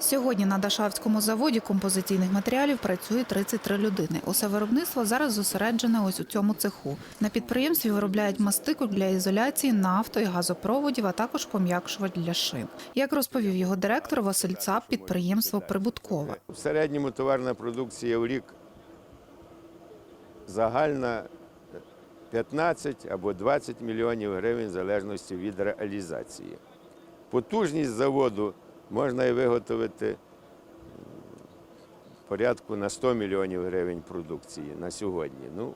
Сьогодні на Дашавському заводі композиційних матеріалів працює 33 людини. Усе виробництво зараз зосереджене ось у цьому цеху. На підприємстві виробляють мастику для ізоляції нафто і газопроводів, а також пом'якшувач для шин. Як розповів його директор Василь Цап, підприємство прибуткове. В середньому товарна продукція в рік загальна 15 або 20 мільйонів гривень в залежності від реалізації. Потужність заводу можна і виготовити порядку на 100 мільйонів гривень продукції на сьогодні. Ну,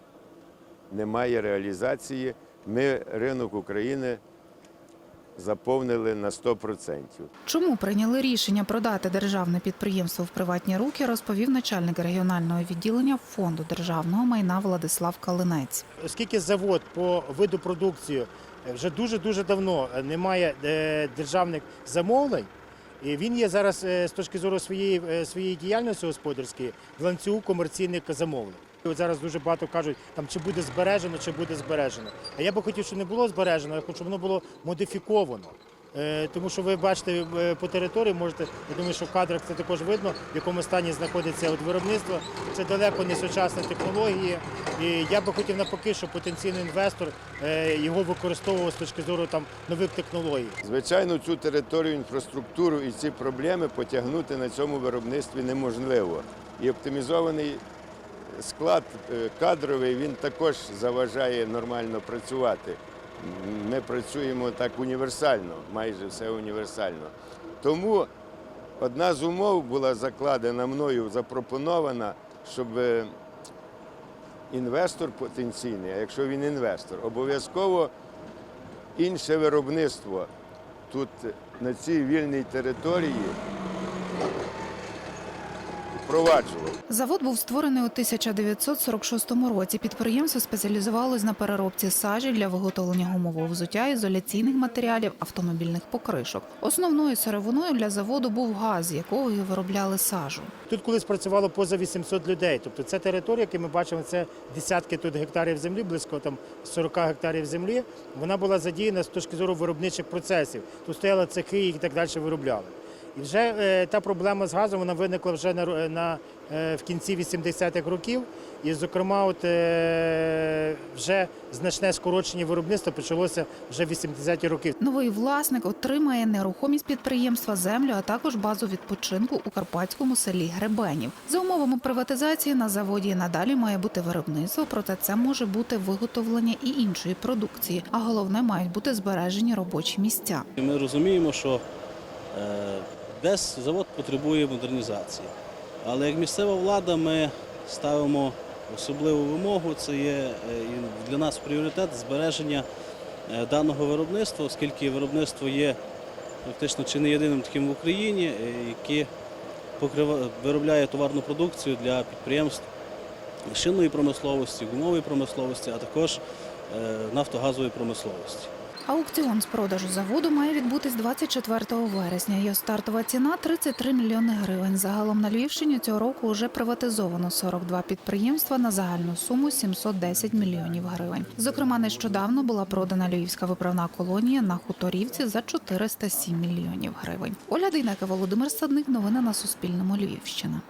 немає реалізації. Ми ринок України заповнили на 100%. Чому прийняли рішення продати державне підприємство в приватні руки, розповів начальник регіонального відділення фонду державного майна Владислав Калинець. Оскільки завод по виду продукції вже дуже дуже давно не має е, державних замовлень, він є зараз е, з точки зору своєї, е, своєї діяльності господарської в ланцюгу комерційних замовлень. От зараз дуже багато кажуть, там чи буде збережено, чи буде збережено. А я би хотів, щоб не було збережено, я хочу, щоб воно було модифіковано. Е, Тому що ви бачите е, по території, можете, я думаю, що в кадрах це також видно, в якому стані знаходиться от виробництво. Це далеко не сучасні технології. І я би хотів навпаки, щоб потенційний інвестор е, його використовував з точки зору там нових технологій. Звичайно, цю територію, інфраструктуру і ці проблеми потягнути на цьому виробництві неможливо. І оптимізований склад кадровий він також заважає нормально працювати. Ми працюємо так універсально, майже все універсально. Тому одна з умов була закладена мною, запропонована, щоб е, інвестор потенційний, а якщо він інвестор, обов'язково інше виробництво тут на цій вільній території впроваджував. Завод був створений у 1946 році. Підприємство спеціалізувалось на переробці сажі для виготовлення гумового взуття, ізоляційних матеріалів, автомобільних покришок. Основною сировиною для заводу був газ, з якого і виробляли сажу. Тут колись працювало поза 800 людей. Тобто це територія, яку ми бачимо, це десятки тут гектарів землі, близько там 40 гектарів землі. Вона була задіяна з точки зору виробничих процесів. Тут стояли цехи і так далі виробляли. І вже е, та проблема з газом вона виникла вже на, на, е, в кінці 80-х років. І, зокрема, от, е, вже значне скорочення виробництва почалося вже в 80-ті роки. Новий власник отримає нерухомість підприємства, землю, а також базу відпочинку у карпатському селі Гребенів. За умовами приватизації на заводі і надалі має бути виробництво, проте це може бути виготовлення і іншої продукції. А головне мають бути збережені робочі місця. Ми розуміємо, що е, десь завод потребує модернізації. Але як місцева влада ми ставимо особливу вимогу, це є е, для нас пріоритет збереження е, даного виробництва, оскільки виробництво є фактично чи не єдиним таким в Україні, е, яке виробляє товарну продукцію для підприємств шинної промисловості, гумової промисловості, а також нафтогазової промисловості. Аукціон з продажу заводу має відбутись 24 вересня. Його стартова ціна 33 мільйони гривень. Загалом на Львівщині цього року вже приватизовано 42 підприємства на загальну суму 710 мільйонів гривень. Зокрема, нещодавно була продана львівська виправна колонія на хуторівці за 407 мільйонів гривень. Оля Дейнека, Володимир Садник. Новини на Суспільному. Львівщина.